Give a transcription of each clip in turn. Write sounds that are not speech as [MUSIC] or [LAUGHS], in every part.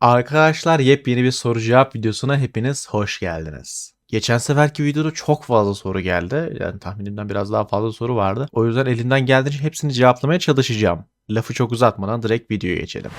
Arkadaşlar yepyeni bir soru cevap videosuna hepiniz hoş geldiniz. Geçen seferki videoda çok fazla soru geldi. Yani tahminimden biraz daha fazla soru vardı. O yüzden elimden geldiğince hepsini cevaplamaya çalışacağım. Lafı çok uzatmadan direkt videoya geçelim.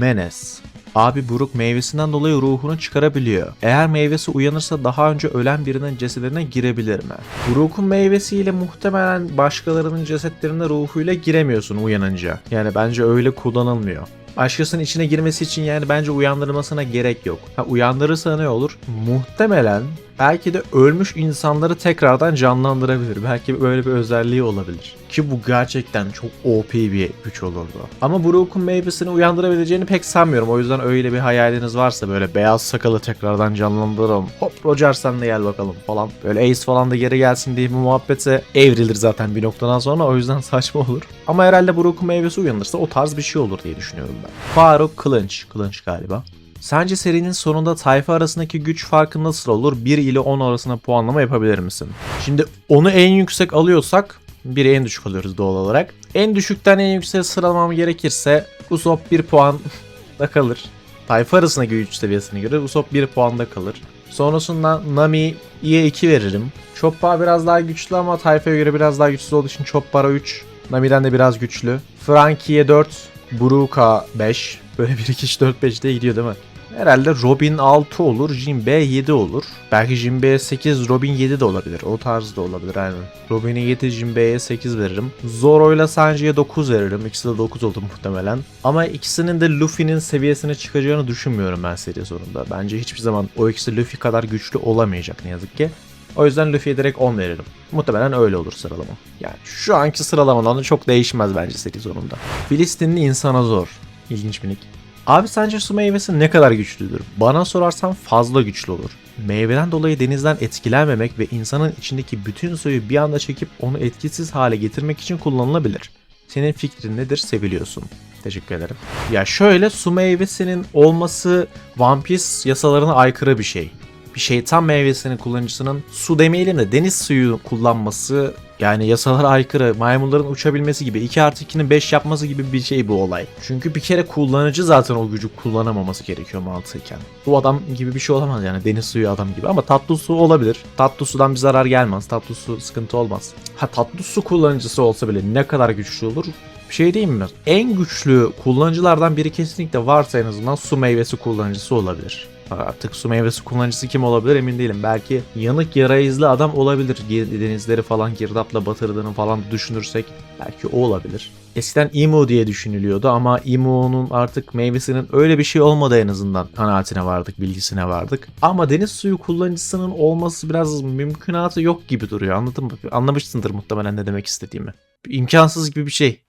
Menes. Abi Buruk meyvesinden dolayı ruhunu çıkarabiliyor. Eğer meyvesi uyanırsa daha önce ölen birinin cesedine girebilir mi? Buruk'un meyvesiyle muhtemelen başkalarının cesetlerine ruhuyla giremiyorsun uyanınca. Yani bence öyle kullanılmıyor. Başkasının içine girmesi için yani bence uyandırmasına gerek yok. Ha, uyandırırsa ne olur? Muhtemelen belki de ölmüş insanları tekrardan canlandırabilir. Belki böyle bir özelliği olabilir. Ki bu gerçekten çok OP bir güç olurdu. Ama Brook'un meyvesini uyandırabileceğini pek sanmıyorum. O yüzden öyle bir hayaliniz varsa böyle beyaz sakalı tekrardan canlandıralım. Hop Roger sen de gel bakalım falan. Böyle Ace falan da geri gelsin diye bir muhabbete evrilir zaten bir noktadan sonra. O yüzden [LAUGHS] saçma olur. Ama herhalde Brook'un meyvesi uyanırsa o tarz bir şey olur diye düşünüyorum ben. Faruk Kılınç. Kılınç galiba. Sence serinin sonunda tayfa arasındaki güç farkı nasıl olur? 1 ile 10 arasında puanlama yapabilir misin? Şimdi onu en yüksek alıyorsak 1'i en düşük alıyoruz doğal olarak. En düşükten en yükseğe sıralamam gerekirse Usopp 1 puan [LAUGHS] da kalır. Tayfa arasındaki güç seviyesine göre Usopp 1 puanda kalır. Sonrasında Nami'ye 2 veririm. Choppa biraz daha güçlü ama Tayfa'ya göre biraz daha güçsüz olduğu için Choppara 3. Nami'den de biraz güçlü. Frankie'ye 4. Buruka 5. Böyle 1 2 3 4 5 diye gidiyor değil mi? Herhalde Robin 6 olur, Jinbe 7 olur. Belki Jinbe'ye 8, Robin 7 de olabilir. O tarz da olabilir aynen. Robin'e 7, Jinbe'ye 8 veririm. Zoro ile Sanji'ye 9 veririm. İkisi de 9 oldu muhtemelen. Ama ikisinin de Luffy'nin seviyesine çıkacağını düşünmüyorum ben seri sonunda. Bence hiçbir zaman o ikisi Luffy kadar güçlü olamayacak ne yazık ki. O yüzden Luffy'ye direkt 10 veririm. Muhtemelen öyle olur sıralama. Yani şu anki sıralamadan da çok değişmez bence seri sonunda. Filistinli insana zor. İlginç bir nick. Abi sence su meyvesi ne kadar güçlüdür? Bana sorarsan fazla güçlü olur. Meyveden dolayı denizden etkilenmemek ve insanın içindeki bütün suyu bir anda çekip onu etkisiz hale getirmek için kullanılabilir. Senin fikrin nedir? Seviliyorsun. Teşekkür ederim. Ya şöyle su meyvesinin olması One Piece yasalarına aykırı bir şey. Bir şeytan meyvesinin kullanıcısının su demeyelim de deniz suyu kullanması yani yasalara aykırı maymunların uçabilmesi gibi 2 artı 2'nin 5 yapması gibi bir şey bu olay. Çünkü bir kere kullanıcı zaten o gücü kullanamaması gerekiyor mantıken. Bu adam gibi bir şey olamaz yani deniz suyu adam gibi ama tatlı su olabilir. Tatlı sudan bir zarar gelmez. Tatlı su sıkıntı olmaz. Ha tatlı su kullanıcısı olsa bile ne kadar güçlü olur bir şey diyeyim mi? En güçlü kullanıcılardan biri kesinlikle varsa en azından su meyvesi kullanıcısı olabilir. Artık su meyvesi kullanıcısı kim olabilir emin değilim. Belki yanık yara izli adam olabilir. Denizleri falan girdapla batırdığını falan düşünürsek belki o olabilir. Eskiden Imo diye düşünülüyordu ama Imo'nun artık meyvesinin öyle bir şey olmadığı en azından kanaatine vardık, bilgisine vardık. Ama deniz suyu kullanıcısının olması biraz mümkünatı yok gibi duruyor anladın mı? Anlamışsındır muhtemelen ne demek istediğimi. İmkansız gibi bir şey.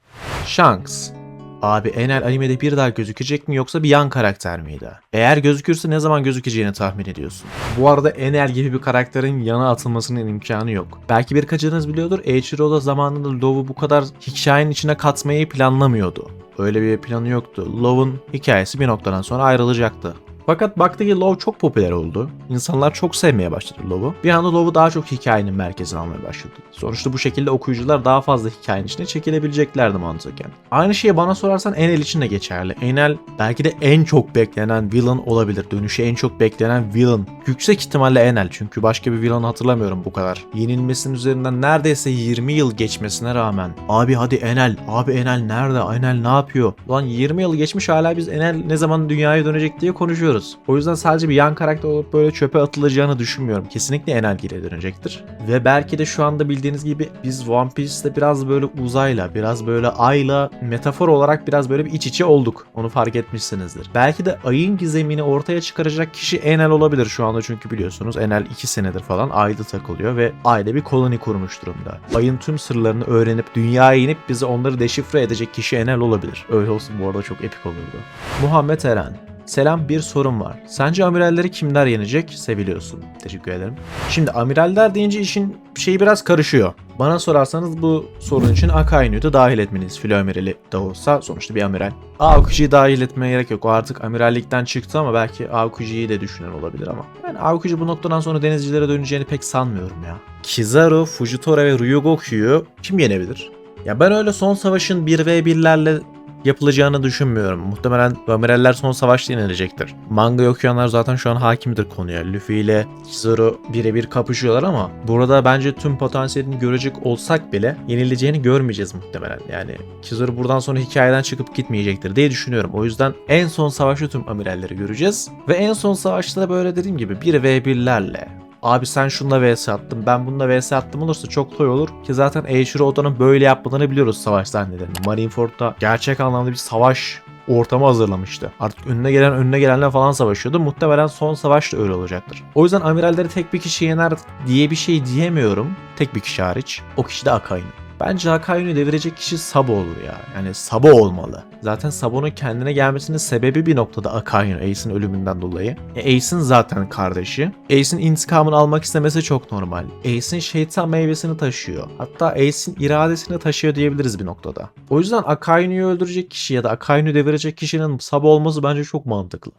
Shanks. Abi Enel animede bir daha gözükecek mi yoksa bir yan karakter miydi? Eğer gözükürse ne zaman gözükeceğini tahmin ediyorsun. Bu arada Enel gibi bir karakterin yana atılmasının imkanı yok. Belki birkaçınız biliyordur Eiichiro da zamanında Low'u bu kadar hikayenin içine katmayı planlamıyordu. Öyle bir planı yoktu. Low'un hikayesi bir noktadan sonra ayrılacaktı. Fakat baktı ki Love çok popüler oldu. İnsanlar çok sevmeye başladı Love'u. Bir anda Love'u daha çok hikayenin merkezine almaya başladı. Sonuçta bu şekilde okuyucular daha fazla hikayenin içine çekilebileceklerdi mantıken. Aynı şey bana sorarsan Enel için de geçerli. Enel belki de en çok beklenen villain olabilir. Dönüşü en çok beklenen villain. Yüksek ihtimalle Enel çünkü başka bir villain hatırlamıyorum bu kadar. Yenilmesinin üzerinden neredeyse 20 yıl geçmesine rağmen. Abi hadi Enel, abi Enel nerede? Enel ne yapıyor? Lan 20 yıl geçmiş hala biz Enel ne zaman dünyaya dönecek diye konuşuyoruz. O yüzden sadece bir yan karakter olup böyle çöpe atılacağını düşünmüyorum. Kesinlikle Enel geri dönecektir. Ve belki de şu anda bildiğiniz gibi biz One Piece'te biraz böyle uzayla, biraz böyle ayla metafor olarak biraz böyle bir iç içe olduk. Onu fark etmişsinizdir. Belki de ayın gizemini ortaya çıkaracak kişi Enel olabilir şu anda çünkü biliyorsunuz Enel 2 senedir falan ayda takılıyor ve ayda bir koloni kurmuş durumda. Ayın tüm sırlarını öğrenip dünyaya inip bize onları deşifre edecek kişi Enel olabilir. Öyle olsun bu arada çok epik olurdu. Muhammed Eren Selam bir sorun var. Sence amiralleri kimler yenecek? Seviliyorsun. Teşekkür ederim. Şimdi amiraller deyince işin şeyi biraz karışıyor. Bana sorarsanız bu sorun için Akainu'yu da dahil etmeniz. Filo amirali de olsa sonuçta bir amiral. Aokuji'yi dahil etmeye gerek yok. O artık amirallikten çıktı ama belki Aokuji'yi de düşünen olabilir ama. Ben Aokuji bu noktadan sonra denizcilere döneceğini pek sanmıyorum ya. Kizaru, Fujitora ve Ryugoku'yu kim yenebilir? Ya ben öyle son savaşın 1v1'lerle yapılacağını düşünmüyorum. Muhtemelen bu amiraller son savaşta yenilecektir. Manga okuyanlar zaten şu an hakimdir konuya. Luffy ile Kizaru birebir kapışıyorlar ama burada bence tüm potansiyelini görecek olsak bile yenileceğini görmeyeceğiz muhtemelen. Yani Kizaru buradan sonra hikayeden çıkıp gitmeyecektir diye düşünüyorum. O yüzden en son savaşta tüm amiralleri göreceğiz. Ve en son savaşta da böyle dediğim gibi 1v1'lerle Abi sen şunla vs attın, ben bununla vs attım olursa çok toy olur. Ki zaten Eiichiro Oda'nın böyle yapmadığını biliyoruz savaş sahnelerini. Marineford'da gerçek anlamda bir savaş ortamı hazırlamıştı. Artık önüne gelen önüne gelenle falan savaşıyordu. Muhtemelen son savaş da öyle olacaktır. O yüzden amiralleri tek bir kişi yener diye bir şey diyemiyorum. Tek bir kişi hariç. O kişi de Akainu. Bence Akainu'yu devirecek kişi Sabo olur ya. Yani Sabo olmalı. Zaten Sabo'nun kendine gelmesinin sebebi bir noktada Akainu, Ace'in ölümünden dolayı. E, Ace'in zaten kardeşi. Ace'in intikamını almak istemesi çok normal. Ace'in şeytan meyvesini taşıyor. Hatta Ace'in iradesini taşıyor diyebiliriz bir noktada. O yüzden Akainu'yu öldürecek kişi ya da Akainu'yu devirecek kişinin Sabo olması bence çok mantıklı.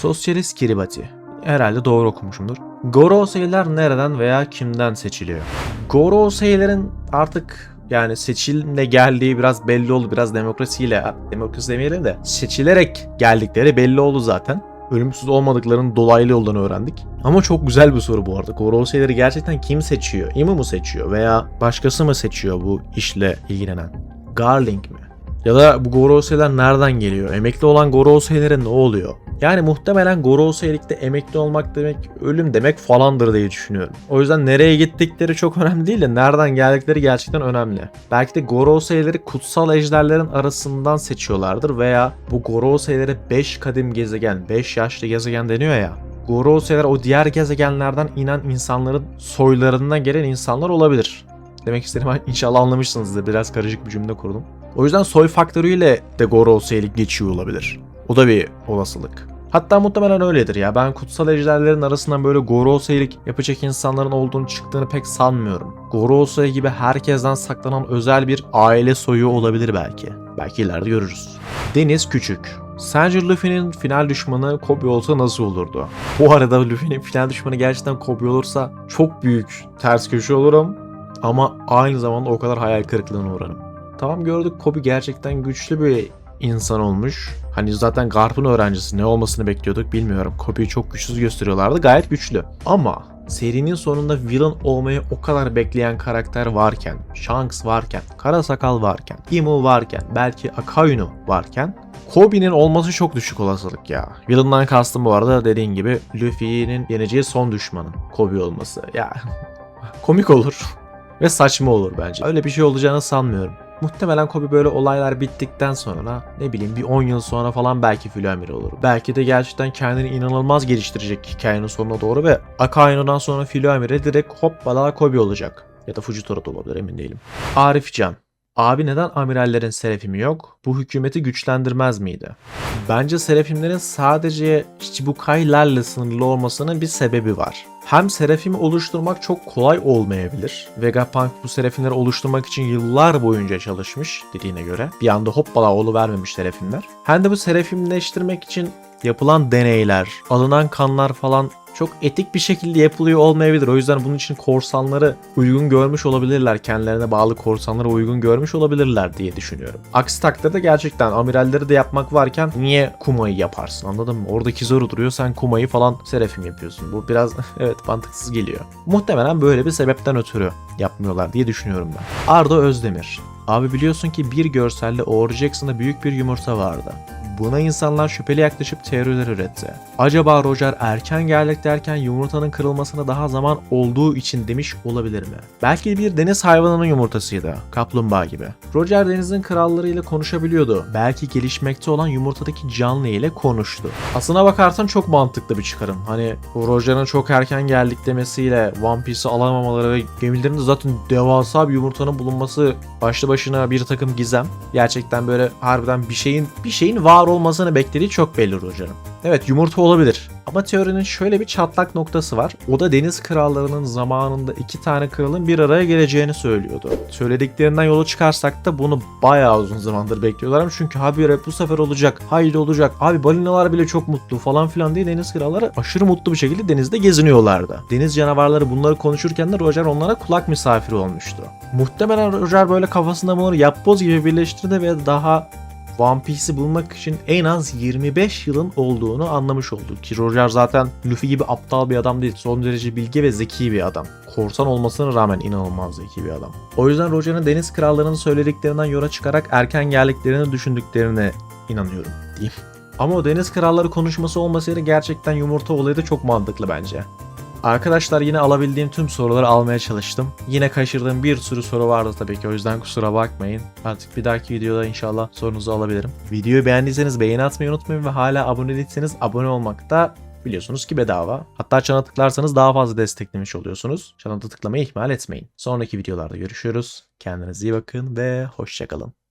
Sosyalist Kiribati. Herhalde doğru okumuşumdur. Gorosei'ler nereden veya kimden seçiliyor? Gorosei'lerin artık yani seçimle geldiği biraz belli oldu. Biraz demokrasiyle, demokrasi demeyelim de seçilerek geldikleri belli oldu zaten. Ölümsüz olmadıklarının dolaylı yoldan öğrendik. Ama çok güzel bir soru bu arada. Gorosei'leri gerçekten kim seçiyor? İmi mu seçiyor? Veya başkası mı seçiyor bu işle ilgilenen? Garling mi? Ya da bu Gorosei'ler nereden geliyor? Emekli olan Gorosei'lere ne oluyor? Yani muhtemelen Gorosei'likte emekli olmak demek ölüm demek falandır diye düşünüyorum. O yüzden nereye gittikleri çok önemli değil de nereden geldikleri gerçekten önemli. Belki de Gorosei'leri kutsal ejderlerin arasından seçiyorlardır veya bu Gorosei'lere 5 kadim gezegen, 5 yaşlı gezegen deniyor ya. Gorosei'ler o diğer gezegenlerden inen insanların soylarından gelen insanlar olabilir. Demek istedim [LAUGHS] inşallah anlamışsınızdır. Biraz karışık bir cümle kurdum. O yüzden soy faktörüyle de Gorosei'lik geçiyor olabilir. O da bir olasılık. Hatta muhtemelen öyledir ya. Ben kutsal ejderlerin arasından böyle Gorosei'lik yapacak insanların olduğunu çıktığını pek sanmıyorum. Gorosei gibi herkesten saklanan özel bir aile soyu olabilir belki. Belki ileride görürüz. Deniz Küçük. Sence Luffy'nin final düşmanı Kobe olsa nasıl olurdu? Bu arada Luffy'nin final düşmanı gerçekten Kobe olursa çok büyük ters köşe olurum. Ama aynı zamanda o kadar hayal kırıklığına uğrarım. Tamam gördük Kobe gerçekten güçlü bir insan olmuş. Hani zaten Garp'ın öğrencisi ne olmasını bekliyorduk bilmiyorum. Kobe'yi çok güçsüz gösteriyorlardı. Gayet güçlü. Ama serinin sonunda villain olmayı o kadar bekleyen karakter varken, Shanks varken, Kara Sakal varken, Imo varken, belki Akainu varken Kobe'nin olması çok düşük olasılık ya. Villain'dan kastım bu arada dediğin gibi Luffy'nin yeneceği son düşmanı Kobe olması. Ya [LAUGHS] komik olur ve saçma olur bence. Öyle bir şey olacağını sanmıyorum. Muhtemelen Kobe böyle olaylar bittikten sonra ne bileyim bir 10 yıl sonra falan belki Flamir olur. Belki de gerçekten kendini inanılmaz geliştirecek hikayenin sonuna doğru ve Akainu'dan sonra Flamir'e direkt hoppala Kobe olacak. Ya da Fujitora da olabilir emin değilim. Arif Can. Abi neden amirallerin serafimi yok? Bu hükümeti güçlendirmez miydi? Bence serafimlerin sadece Shichibukai'lerle sınırlı olmasının bir sebebi var. Hem serafimi oluşturmak çok kolay olmayabilir. Vegapunk bu serafimleri oluşturmak için yıllar boyunca çalışmış dediğine göre. Bir anda hoppala vermemiş serafimler. Hem de bu serafimleştirmek için yapılan deneyler, alınan kanlar falan çok etik bir şekilde yapılıyor olmayabilir. O yüzden bunun için korsanları uygun görmüş olabilirler. Kendilerine bağlı korsanları uygun görmüş olabilirler diye düşünüyorum. Aksi takdirde gerçekten amiralleri de yapmak varken niye Kuma'yı yaparsın anladın mı? Oradaki zoru duruyor sen Kuma'yı falan Serafim yapıyorsun. Bu biraz [LAUGHS] evet mantıksız geliyor. Muhtemelen böyle bir sebepten ötürü yapmıyorlar diye düşünüyorum ben. Arda Özdemir. Abi biliyorsun ki bir görselde Oğur büyük bir yumurta vardı. Buna insanlar şüpheli yaklaşıp teoriler üretti. Acaba Roger erken geldik derken yumurtanın kırılmasına daha zaman olduğu için demiş olabilir mi? Belki bir deniz hayvanının yumurtasıydı. Kaplumbağa gibi. Roger denizin krallarıyla konuşabiliyordu. Belki gelişmekte olan yumurtadaki canlı ile konuştu. Aslına bakarsan çok mantıklı bir çıkarım. Hani Roger'ın çok erken geldik demesiyle One Piece'i alamamaları ve gemilerinde zaten devasa bir yumurtanın bulunması başlı başına bir takım gizem. Gerçekten böyle harbiden bir şeyin bir şeyin var olmasını beklediği çok belli Roger'ın. Evet yumurta olabilir. Ama teorinin şöyle bir çatlak noktası var. O da deniz krallarının zamanında iki tane kralın bir araya geleceğini söylüyordu. Söylediklerinden yola çıkarsak da bunu bayağı uzun zamandır bekliyorlar. Çünkü habire bu sefer olacak, haydi olacak, abi balinalar bile çok mutlu falan filan diye deniz kralları aşırı mutlu bir şekilde denizde geziniyorlardı. Deniz canavarları bunları konuşurken de Roger onlara kulak misafiri olmuştu. Muhtemelen Roger böyle kafasında bunları yapboz gibi birleştirdi ve daha One Piece'i bulmak için en az 25 yılın olduğunu anlamış olduk. Ki Roger zaten Luffy gibi aptal bir adam değil. Son derece bilge ve zeki bir adam. Korsan olmasına rağmen inanılmaz zeki bir adam. O yüzden Roger'ın deniz krallarının söylediklerinden yola çıkarak erken geldiklerini düşündüklerine inanıyorum diyeyim. Ama o deniz kralları konuşması olmasaydı gerçekten yumurta olayı da çok mantıklı bence. Arkadaşlar yine alabildiğim tüm soruları almaya çalıştım. Yine kaçırdığım bir sürü soru vardı tabii ki o yüzden kusura bakmayın. Artık bir dahaki videoda inşallah sorunuzu alabilirim. Videoyu beğendiyseniz beğeni atmayı unutmayın ve hala abone değilseniz abone olmak da biliyorsunuz ki bedava. Hatta çana tıklarsanız daha fazla desteklemiş oluyorsunuz. Çana tıklamayı ihmal etmeyin. Sonraki videolarda görüşürüz. Kendinize iyi bakın ve hoşçakalın.